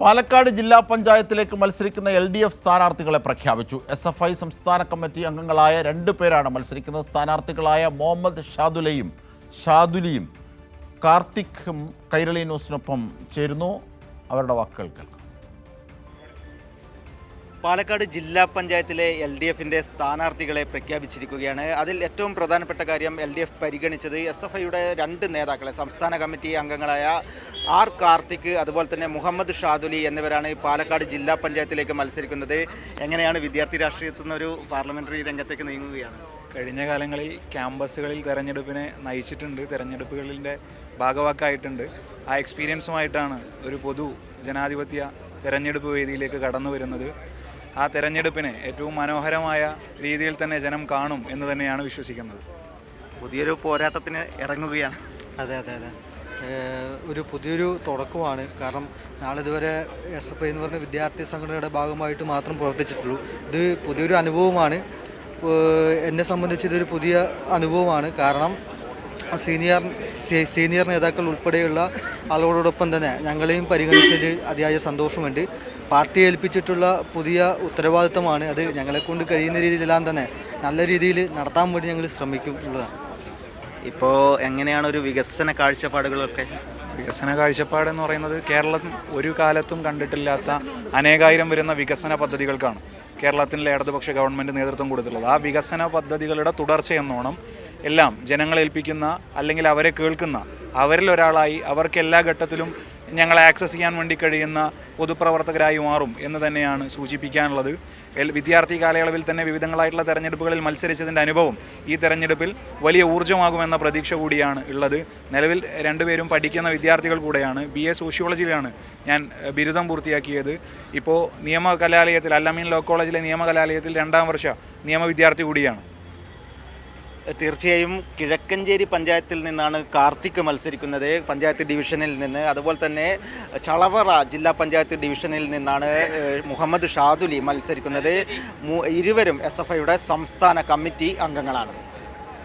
പാലക്കാട് ജില്ലാ പഞ്ചായത്തിലേക്ക് മത്സരിക്കുന്ന എൽ ഡി എഫ് സ്ഥാനാർത്ഥികളെ പ്രഖ്യാപിച്ചു. എസ് എഫ് ഐ സംസ്ഥാന കമ്മിറ്റി അംഗങ്ങളായ രണ്ട് പേരാണ് മത്സരിക്കുന്നത്. സ്ഥാനാർത്ഥികളായ മുഹമ്മദ് ഷാദുലയും ഷാദുലിയും കാർത്തിക്കും കൈരളി ന്യൂസിനൊപ്പം ചേരുന്നു. അവരുടെ വാക്കുകൾ കേൾക്കാം. പാലക്കാട് ജില്ലാ പഞ്ചായത്തിലെ എൽ ഡി എഫിന്റെ സ്ഥാനാർത്ഥികളെ പ്രഖ്യാപിച്ചിരിക്കുകയാണ്. അതിൽ ഏറ്റവും പ്രധാനപ്പെട്ട കാര്യം എൽ ഡി എഫ് പരിഗണിച്ചത് എസ് എഫ് ഐയുടെ രണ്ട് നേതാക്കളെ സംസ്ഥാന കമ്മിറ്റി അംഗങ്ങളായ ആർ കാർത്തിക് അതുപോലെ തന്നെ മുഹമ്മദ് ഷാദുലി എന്നിവരാണ് പാലക്കാട് ജില്ലാ പഞ്ചായത്തിലേക്ക് മത്സരിക്കുന്നത്. എങ്ങനെയാണ് വിദ്യാർത്ഥി രാഷ്ട്രീയത്തിൽ നിന്നൊരു പാർലമെന്ററി രംഗത്തേക്ക് നീങ്ങുകയാണ്? കഴിഞ്ഞ കാലങ്ങളിൽ ക്യാമ്പസുകളിൽ തെരഞ്ഞെടുപ്പിനെ നയിച്ചിട്ടുണ്ട് തെരഞ്ഞെടുപ്പുകളിന്റെ ഭാഗവാക്കായിട്ടുണ്ട്. ആ എക്സ്പീരിയൻസുമായിട്ടാണ് ഒരു പൊതു ജനാധിപത്യ തെരഞ്ഞെടുപ്പ് വേദിയിലേക്ക് കടന്നു വരുന്നത് ആ തെരഞ്ഞെടുപ്പിനെ ഏറ്റവും മനോഹരമായ രീതിയിൽ തന്നെ ജനം കാണും എന്ന് തന്നെയാണ് വിശ്വസിക്കുന്നത്. പുതിയൊരു പോരാട്ടത്തിന് ഇറങ്ങുകയാണ്. അതെ അതെ അതെ. ഒരു പുതിയൊരു തുടക്കമാണ്. കാരണം നാളെ ഇതുവരെ എസ് എഫ് ഐ എന്ന് പറഞ്ഞ വിദ്യാർത്ഥി സംഘടനയുടെ ഭാഗമായിട്ട് മാത്രം പ്രവർത്തിച്ചിട്ടുള്ളൂ. ഇത് പുതിയൊരു അനുഭവമാണ്. എന്നെ സംബന്ധിച്ച് ഇതൊരു പുതിയ അനുഭവമാണ്. കാരണം സീനിയർ സീനിയർ നേതാക്കൾ ഉൾപ്പെടെയുള്ള ആളുകളോടൊപ്പം തന്നെ ഞങ്ങളെയും പരിഗണിച്ചതിൽ അതിയായ സന്തോഷമുണ്ട്. പാർട്ടി ഏൽപ്പിച്ചിട്ടുള്ള പുതിയ ഉത്തരവാദിത്തമാണ് അത് ഞങ്ങളെക്കൊണ്ട് കഴിയുന്ന രീതിയിലെല്ലാം തന്നെ നല്ല രീതിയിൽ നടത്താൻ വേണ്ടി ഞങ്ങൾ ശ്രമിക്കും എന്നുള്ളതാണ് ഇപ്പോൾ എങ്ങനെയാണ് ഒരു വികസന കാഴ്ചപ്പാടുകളൊക്കെ? വികസന കാഴ്ചപ്പാട് എന്ന് പറയുന്നത് കേരളം ഒരു കാലത്തും കണ്ടിട്ടില്ലാത്ത അനേകായിരം വരുന്ന വികസന പദ്ധതികൾക്കാണ് കേരളത്തിലെ ഇടതുപക്ഷ ഗവൺമെന്റ് നേതൃത്വം കൊടുത്തിട്ടുള്ളത്. ആ വികസന പദ്ധതികളുടെ തുടർച്ചയെന്നോണം എല്ലാം ജനങ്ങളേൽപ്പിക്കുന്ന അല്ലെങ്കിൽ അവരെ കേൾക്കുന്ന അവരിൽ ഒരാളായി അവർക്ക് എല്ലാ ഘട്ടത്തിലും ഞങ്ങളെ ആക്സസ് ചെയ്യാൻ വേണ്ടി കഴിയുന്ന പൊതുപ്രവർത്തകരായി മാറും എന്ന് തന്നെയാണ് സൂചിപ്പിക്കാനുള്ളത്. വിദ്യാർത്ഥി കാലയളവിൽ തന്നെ വിവിധങ്ങളായിട്ടുള്ള തെരഞ്ഞെടുപ്പുകളിൽ മത്സരിച്ചതിന്റെ അനുഭവം ഈ തെരഞ്ഞെടുപ്പിൽ വലിയ ഊർജമാകുമെന്ന പ്രതീക്ഷ കൂടിയാണ് ഉള്ളത്. നിലവിൽ രണ്ടുപേരും പഠിക്കുന്ന വിദ്യാർത്ഥികൾ കൂടെയാണ്. ബി എ സോഷ്യോളജിയിലാണ് ഞാൻ ബിരുദം പൂർത്തിയാക്കിയത്. ഇപ്പോൾ നിയമകലാലയത്തിൽ കലാലയത്തിൽ അല്ലമീൻ ലോ കോളേജിലെ നിയമകലാലയത്തിൽ രണ്ടാം വർഷ നിയമ വിദ്യാർത്ഥി കൂടിയാണ്. തീർച്ചയായും കിഴക്കഞ്ചേരി പഞ്ചായത്തിൽ നിന്നാണ് കാർത്തിക് മത്സരിക്കുന്നത്. പഞ്ചായത്ത് ഡിവിഷനിൽ നിന്ന്. അതുപോലെ തന്നെ ചളവറ ജില്ലാ പഞ്ചായത്ത് ഡിവിഷനിൽ നിന്നാണ് മുഹമ്മദ് ഷാദുലി മത്സരിക്കുന്നത്. ഇരുവരും എസ് സംസ്ഥാന കമ്മിറ്റി അംഗങ്ങളാണ്.